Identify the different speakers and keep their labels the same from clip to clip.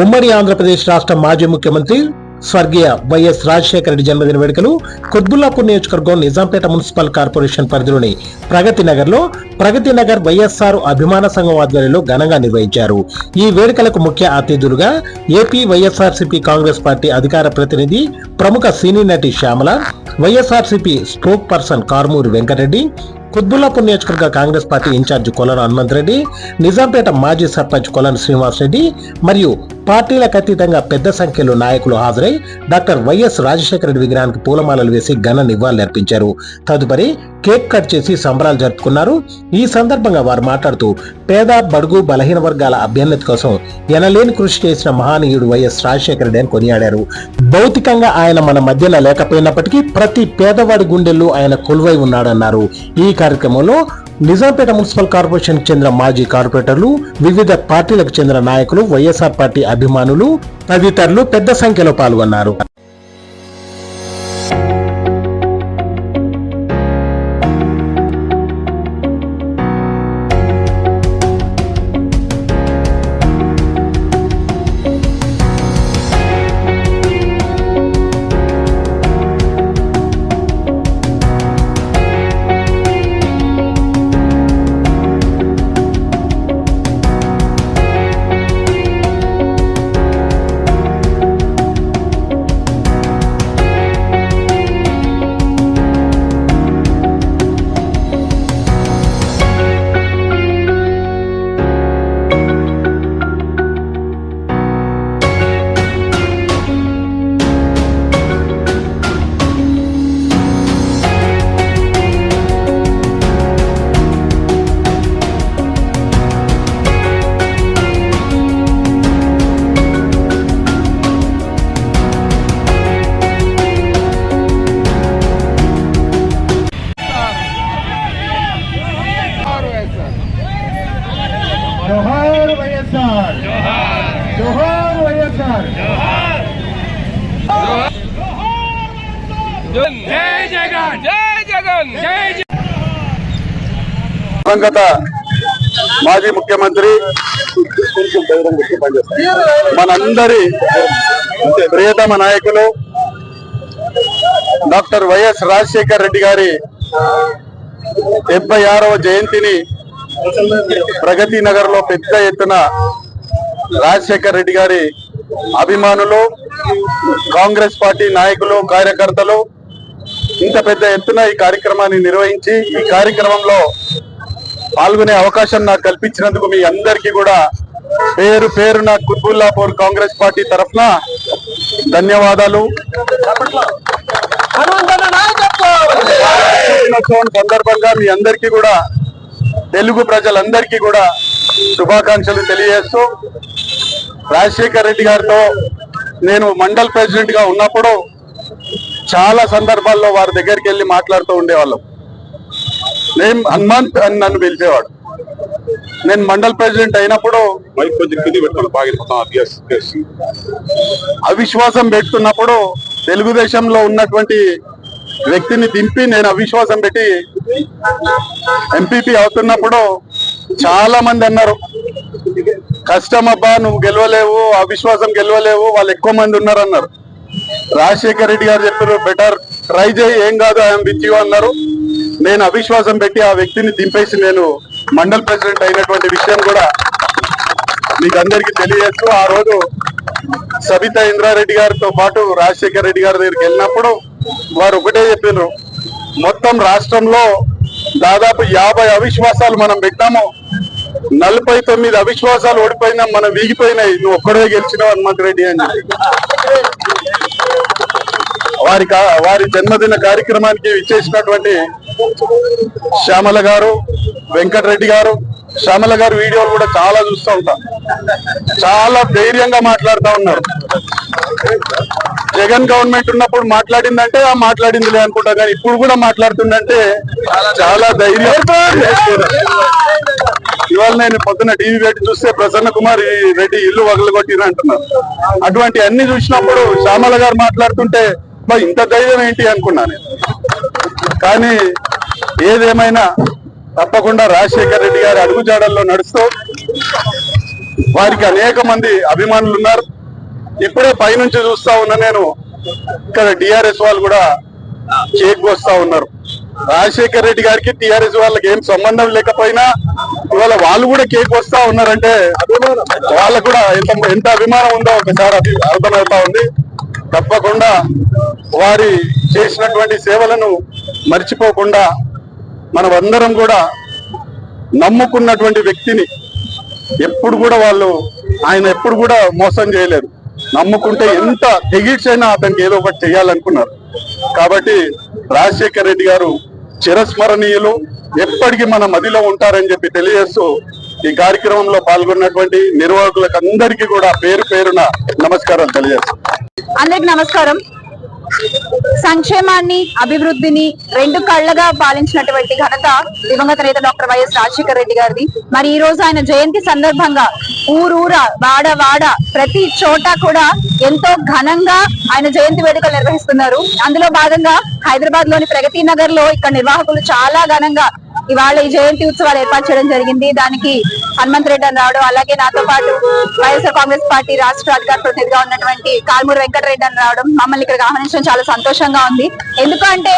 Speaker 1: ఉమ్మడి ఆంధ్రప్రదేశ్ రాష్ట్ర మాజీ ముఖ్యమంత్రి స్వర్గీయ వైఎస్ రాజశేఖర రెడ్డి జన్మదిన వేడుకలు కుత్బుల్లాపూర్ నియోజకవర్గం నిజాంపేట మున్సిపల్ కార్పొరేషన్ పరిధిలోని ప్రగతి నగర్లో ప్రగతి నగర్ వైఎస్ఆర్ అభిమాన సంఘం ఆధ్వర్యంలో ఘనంగా నిర్వహించారు. ఈ వేడుకలకు ముఖ్య అతిథులుగా ఏపీ వైఎస్ఆర్సీపీ కాంగ్రెస్ పార్టీ అధికార ప్రతినిధి ప్రముఖ సినీ నటి Shyamala YSRCP spokesperson Karumuri Venkatareddy Quthbullapur నియోజకవర్గ కాంగ్రెస్ పార్టీ ఇన్ఛార్జ్ కొలను హనుమంత్ రెడ్డి నిజాంపేట మాజీ సర్పంచ్ కొలను శ్రీనివాస్ రెడ్డి మరియు పార్టీలకు అతీతంగా పెద్ద సంఖ్యలో నాయకులు హాజరై డాక్టర్ వైఎస్ రాజశేఖర రెడ్డి విగ్రహానికి పూలమాలలు వేసి ఘన నివాళులర్పించారు. తదుపరి కేక్ కట్ చేసి సంబరాలు జరుపుకున్నారు. ఈ సందర్భంగా వారు మాట్లాడుతూ పేద బడుగు బలహీన వర్గాల అభ్యున్నతి కోసం ఎనలేని కృషి చేసిన మహానీయుడు వైఎస్ రాజశేఖర రెడ్డి అని కొనియాడారు. భౌతికంగా ఆయన మన మధ్యన లేకపోయినప్పటికీ ప్రతి పేదవాడి గుండెల్లో ఆయన కొలువై ఉన్నాడన్నారు. ఈ కార్యక్రమంలో నిజాంపేట మున్సిపల్ కార్పొరేషన్ చెందిన మాజీ కార్పొరేటర్లు వివిధ పార్టీలకు చెందిన నాయకులు వైఎస్ఆర్ పార్టీ అభిమానులు తదితరులు పెద్ద సంఖ్యలో పాల్గొన్నారు.
Speaker 2: జోహార్ వైఎస్ఆర్.
Speaker 3: జై జగన్! జై జగన్! జై జగన్
Speaker 4: దివంగత మాజీ ముఖ్యమంత్రి మనందరి ప్రియతమ నాయకులు డాక్టర్ వైఎస్ రాజశేఖర్ రెడ్డి గారి డెబ్బై ఆరవ జయంతిని ప్రగతి నగర్లో పెద్ద ఎత్తున రాజశేఖర్ రెడ్డి గారి అభిమానులు కాంగ్రెస్ పార్టీ నాయకులు కార్యకర్తలు ఇంత పెద్ద ఎత్తున ఈ కార్యక్రమాన్ని నిర్వహించి ఈ కార్యక్రమంలో పాల్గొనే అవకాశం నాకు కల్పించినందుకు మీ అందరికీ కూడా పేరు పేరు నా కుత్బుల్లాపూర్ కాంగ్రెస్ పార్టీ తరఫున ధన్యవాదాలు. సందర్భంగా మీ అందరికీ కూడా తెలుగు ప్రజలందరికీ కూడా శుభాకాంక్షలు తెలియజేస్తూ రాజశేఖర్ రెడ్డి గారితో నేను మండల్ ప్రెసిడెంట్గా ఉన్నప్పుడు చాలా సందర్భాల్లో వారి దగ్గరికి వెళ్ళి మాట్లాడుతూ ఉండేవాళ్ళం. నేను హనుమంత్ అని నన్ను పిలిచేవాడు. నేను మండల్ ప్రెసిడెంట్ అయినప్పుడు అవిశ్వాసం పెడుతున్నప్పుడు తెలుగుదేశంలో ఉన్నటువంటి వ్యక్తిని దింపి నేను అవిశ్వాసం పెట్టి ఎంపీపీ అవుతున్నప్పుడు చాలా మంది అన్నారు కష్టమబ్బా నువ్వు గెలవలేవు అవిశ్వాసం గెలవలేవు వాళ్ళు ఎక్కువ మంది ఉన్నారు అన్నారు రాజశేఖర్ రెడ్డి గారు చెప్పారు బెటర్ ట్రై చేయి ఏం కాదు ఆయన విచ్చిగా అన్నారు. నేను అవిశ్వాసం పెట్టి ఆ వ్యక్తిని దింపేసి నేను మండల్ ప్రెసిడెంట్ అయినటువంటి విషయం కూడా మీకు అందరికీ తెలియజేస్తూ ఆ రోజు సబితా ఇంద్రారెడ్డి గారితో పాటు రాజశేఖర్ రెడ్డి గారి దగ్గరికి వెళ్ళినప్పుడు వారు ఒకటే చెప్పారు మొత్తం రాష్ట్రంలో దాదాపు యాభై అవిశ్వాసాలు మనం పెట్టాము నలభై తొమ్మిది అవిశ్వాసాలు ఓడిపోయినా మనం వీగిపోయినాయి. నువ్వు ఒక్కడే గెలిచినావు హనుమంత్ రెడ్డి అని. వారి వారి జన్మదిన కార్యక్రమానికి ఇచ్చేసినటువంటి శ్యామల గారు వెంకటరెడ్డి గారు శ్యామల గారు వీడియోలు కూడా చాలా చూస్తూ ఉంటా. చాలా ధైర్యంగా మాట్లాడుతూ ఉన్నారు. జగన్ గవర్నమెంట్ ఉన్నప్పుడు మాట్లాడిందంటే ఆ మాట్లాడిందిలే అనుకుంటా. కానీ ఇప్పుడు కూడా మాట్లాడుతుందంటే చాలా ధైర్యం. ఇవాళ నేను పొద్దున టీవీ పెట్టి చూస్తే ప్రసన్న కుమార్ రెడ్డి ఇల్లు వగలగొట్టిన అంటున్నారు. అటువంటి అన్ని చూసినప్పుడు శ్యామల గారు మాట్లాడుతుంటే మరి ఇంత ధైర్యం ఏంటి? అనుకున్నాను కానీ ఏదేమైనా తప్పకుండా రాజశేఖర్ రెడ్డి గారి అడుగుజాడల్లో నడుస్తూ వారికి అనేక మంది అభిమానులు ఉన్నారు ఇప్పుడే పైనుంచి చూస్తా ఉన్నా నేను ఇక్కడ డిఆర్ఎస్ వాళ్ళు కూడా కేక్ వస్తా ఉన్నారు. రాజశేఖర్ రెడ్డి గారికి టిఆర్ఎస్ వాళ్ళకి ఏం సంబంధం లేకపోయినా ఇవాళ వాళ్ళు కూడా కేక్ వస్తా ఉన్నారంటే వాళ్ళకు కూడా ఎంత ఎంత అభిమానం ఉందో ఒకసారి అది అర్థమవుతా ఉంది. తప్పకుండా వారి చేసినటువంటి సేవలను మర్చిపోకుండా మనమందరం కూడా నమ్ముకున్నటువంటి వ్యక్తిని ఎప్పుడు కూడా వాళ్ళు ఆయన ఎప్పుడు కూడా మోసం చేయలేదు నమ్ముకుంటే ఎంత తెగిడ్చైనా అతనికి ఏదో ఒకటి చేయాలనుకున్నారు. కాబట్టి రాజశేఖర్ రెడ్డి గారు చిరస్మరణీయులు ఎప్పటికీ మన మదిలో ఉంటారని చెప్పి తెలియజేస్తూ ఈ కార్యక్రమంలో పాల్గొన్నటువంటి నిర్వాహకులకు అందరికీ కూడా పేరు పేరున నమస్కారాలు తెలియజేస్తాం
Speaker 5: అందరికి నమస్కారం. సంక్షేమాన్ని అభివృద్ధిని రెండు కళ్ళగా పాలించినటువంటి ఘనత దివంగత నేత డాక్టర్ వైఎస్ రాజశేఖర రెడ్డి గారిది. మరి ఈ రోజు ఆయన జయంతి సందర్భంగా ఊరూర వాడ వాడ ప్రతి చోట కూడా ఎంతో ఘనంగా ఆయన జయంతి వేడుకలు నిర్వహిస్తున్నారు. అందులో భాగంగా హైదరాబాద్లోని ప్రగతి నగర్లో ఇక్కడ నిర్వాహకులు చాలా ఘనంగా ఇవాళ ఈ జయంతి ఉత్సవాలు ఏర్పాటు చేయడం జరిగింది. దానికి హనుమంత్ రెడ్డి అని రావడం అలాగే నాతో పాటు వైఎస్ఆర్ కాంగ్రెస్ పార్టీ రాష్ట్ర అధికార ప్రతినిధిగా ఉన్నటువంటి కాల్మూరు వెంకటరెడ్డి అని రావడం మమ్మల్ని ఇక్కడికి ఆహ్వానించడం చాలా సంతోషంగా ఉంది. ఎందుకంటే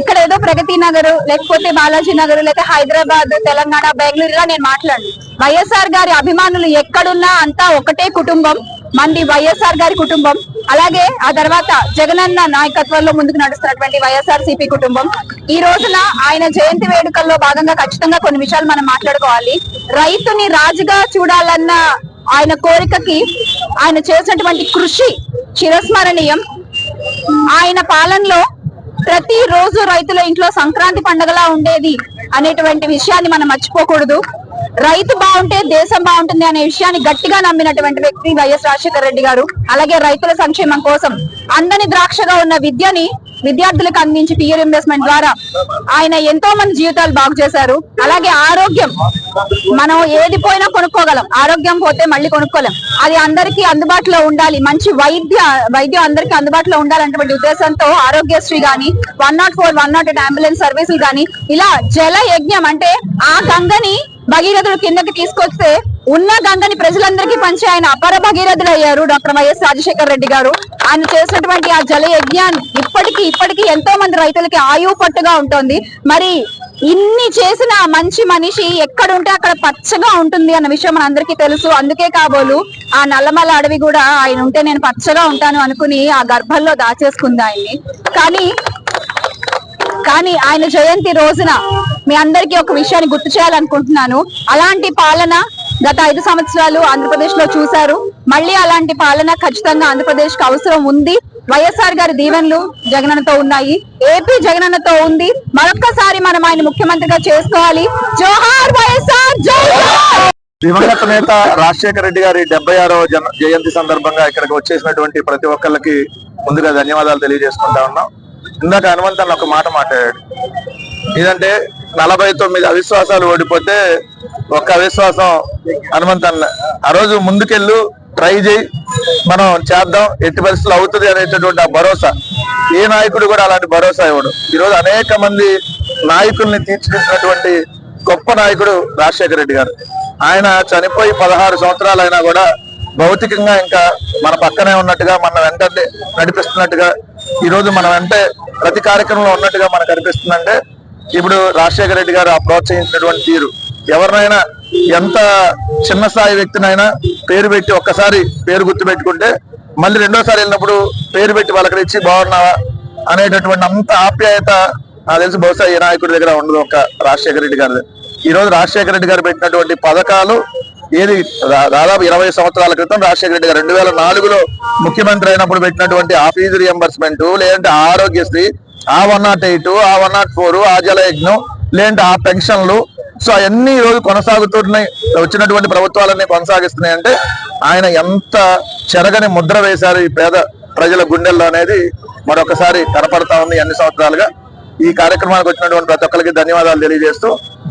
Speaker 5: ఇక్కడ ఏదో ప్రగతి నగర్ లేకపోతే బాలాజీ నగర్ లేకపోతే హైదరాబాద్ తెలంగాణ బెంగళూరు ఇలా నేను మాట్లాడు వైఎస్ఆర్ గారి అభిమానులు ఎక్కడున్నా అంతా ఒకటే కుటుంబం. మంది వైఎస్ఆర్ గారి కుటుంబం అలాగే ఆ తర్వాత జగనన్న నాయకత్వంలో ముందుకు నడుస్తున్నటువంటి వైఎస్ఆర్ సిపి కుటుంబం. ఈ రోజున ఆయన జయంతి వేడుకల్లో భాగంగా ఖచ్చితంగా కొన్ని విషయాలు మనం మాట్లాడుకోవాలి. రైతుని రాజుగా చూడాలన్న ఆయన కోరికకి ఆయన చేసినటువంటి కృషి చిరస్మరణీయం. ఆయన పాలనలో ప్రతి రోజు రైతుల ఇంట్లో సంక్రాంతి పండగలా ఉండేది అనేటువంటి విషయాన్ని మనం మర్చిపోకూడదు. రైతు బాగుంటే దేశం బాగుంటుంది అనే విషయాన్ని గట్టిగా నమ్మినటువంటి వ్యక్తి వైఎస్ రాజశేఖర రెడ్డి గారు. అలాగే రైతుల సంక్షేమం కోసం అందని ద్రాక్షగా ఉన్న విద్యని విద్యార్థులకు అందించి పియర్ ఇన్వెస్ట్మెంట్ ద్వారా ఆయన ఎంతో మంది జీవితాలు బాగు చేశారు. అలాగే ఆరోగ్యం మనం ఏది పోయినా కొనుక్కోగలం. ఆరోగ్యం పోతే మళ్ళీ కొనుక్కోలేం. అది అందరికీ అందుబాటులో ఉండాలి. మంచి వైద్య వైద్యం అందరికీ అందుబాటులో ఉండాలన్నటువంటి ఉద్దేశంతో ఆరోగ్యశ్రీ గాని one not four one not eight ambulance సర్వీసులు గాని ఇలా జల యజ్ఞం అంటే ఆ గంగని భగీరథుడు కిందకి తీసుకొస్తే ఉన్న గంగని ప్రజలందరికీ పంచి ఆయన అపర భగీరథుడు అయ్యారు డాక్టర్ వైఎస్ రాజశేఖర రెడ్డి గారు. ఆయన చేసినటువంటి ఆ జల యజ్ఞాన్ని ఇప్పటికీ ఇప్పటికీ ఎంతో మంది రైతులకి ఆయువు పట్టుగా ఉంటుంది. మరి ఇన్ని చేసిన మంచి మనిషి ఎక్కడుంటే అక్కడ పచ్చగా ఉంటుంది అన్న విషయం మనందరికీ తెలుసు. అందుకే కాబోలు ఆ నల్లమల అడవి కూడా ఆయన ఉంటే నేను పచ్చగా ఉంటాను అనుకుని ఆ గర్భంలో దాచేసుకుంది ఆయన్ని. కానీ కానీ ఆయన జయంతి రోజున మీ అందరికీ ఒక విషయాన్ని గుర్తు చేయాలనుకుంటున్నాను. అలాంటి పాలన గత ఐదు సంవత్సరాలు ఆంధ్రప్రదేశ్లో చూశారు. మళ్ళీ అలాంటి పాలన ఖచ్చితంగా ఆంధ్రప్రదేశ్కు అవసరం ఉంది. వైఎస్ఆర్ గారి దీవెనలు జగనన్నతో ఉన్నాయి. ఏపీ జగనన్నతో ఉంది. మరొక్కసారి మనం ఆయన ముఖ్యమంత్రిగా చేసుకోవాలి. జోహార్ వైఎస్ఆర్ జోహార్!
Speaker 6: దివంగత నేత రాజశేఖర రెడ్డి గారి డెబ్బై ఆరో జయంతి సందర్భంగా ఇక్కడికి వచ్చేసినటువంటి ప్రతి ఒక్కరికి ముందుగా ధన్యవాదాలు తెలియజేసుకుంటా ఉన్నాం. ఇందాక హనుమంతన్ ఒక మాట మాట్లాడాడు. ఏదంటే నలభై తొమ్మిది అవిశ్వాసాలు ఓడిపోతే ఒక్క అవిశ్వాసం హనుమంతన్ ఆ రోజు ముందుకెళ్ళు ట్రై చేయి మనం చేద్దాం ఎట్టి పరిస్థితులు అవుతుంది అనేటటువంటి ఆ భరోసా. ఏ నాయకుడు కూడా అలాంటి భరోసా ఇవ్వడు. ఈరోజు అనేక మంది నాయకుల్ని తీర్చిదిద్దినటువంటి గొప్ప నాయకుడు రాజశేఖర రెడ్డి గారు. ఆయన చనిపోయి పదహారు సంవత్సరాలు అయినా కూడా భౌతికంగా ఇంకా మన పక్కనే ఉన్నట్టుగా మన వెంట నడిపిస్తున్నట్టుగా ఈరోజు మనం మన వెంటే ప్రతి కార్యక్రమంలో ఉన్నట్టుగా మనకు అనిపిస్తుందంటే ఇప్పుడు రాజశేఖర రెడ్డి గారు ఆ ప్రోత్సహించినటువంటి తీరు. ఎవరినైనా ఎంత చిన్న స్థాయి వ్యక్తినైనా పేరు పెట్టి ఒక్కసారి పేరు గుర్తు పెట్టుకుంటే మళ్ళీ రెండోసారి వెళ్ళినప్పుడు పేరు పెట్టి పలకరించి బాగున్నావా? అనేటటువంటి అంత ఆప్యాయత నాకు తెలిసి బహుశా ఏ నాయకుడి దగ్గర ఉండదు ఒక రాజశేఖర రెడ్డి గారి ఈరోజు రాజశేఖర రెడ్డి గారు పెట్టినటువంటి పథకాలు ఏది? దాదాపు ఇరవై సంవత్సరాల క్రితం రాజశేఖర రెడ్డి గారు రెండు వేల నాలుగులో ముఖ్యమంత్రి అయినప్పుడు పెట్టినటువంటి ఆ ఫీజు రియంబర్స్మెంట్ లేదంటే ఆరోగ్యశ్రీ ఆ వన్ నాట్ ఎయిట్ ఆ వన్ నాట్ ఫోర్ ఆ జలయజ్ఞం లేదంటే ఆ పెన్షన్లు. సో అవన్నీ ఈ రోజు కొనసాగుతున్నాయి వచ్చినటువంటి ప్రభుత్వాలన్నీ కొనసాగిస్తున్నాయి అంటే ఆయన ఎంత చెరగని ముద్ర వేశారు ఈ పేద ప్రజల గుండెల్లో అనేది మరొకసారి కనపడతా ఉంది అన్ని సంవత్సరాలుగా. ఈ కార్యక్రమానికి వచ్చినటువంటి ప్రతి ఒక్కరికి ధన్యవాదాలు తెలియజేస్తూ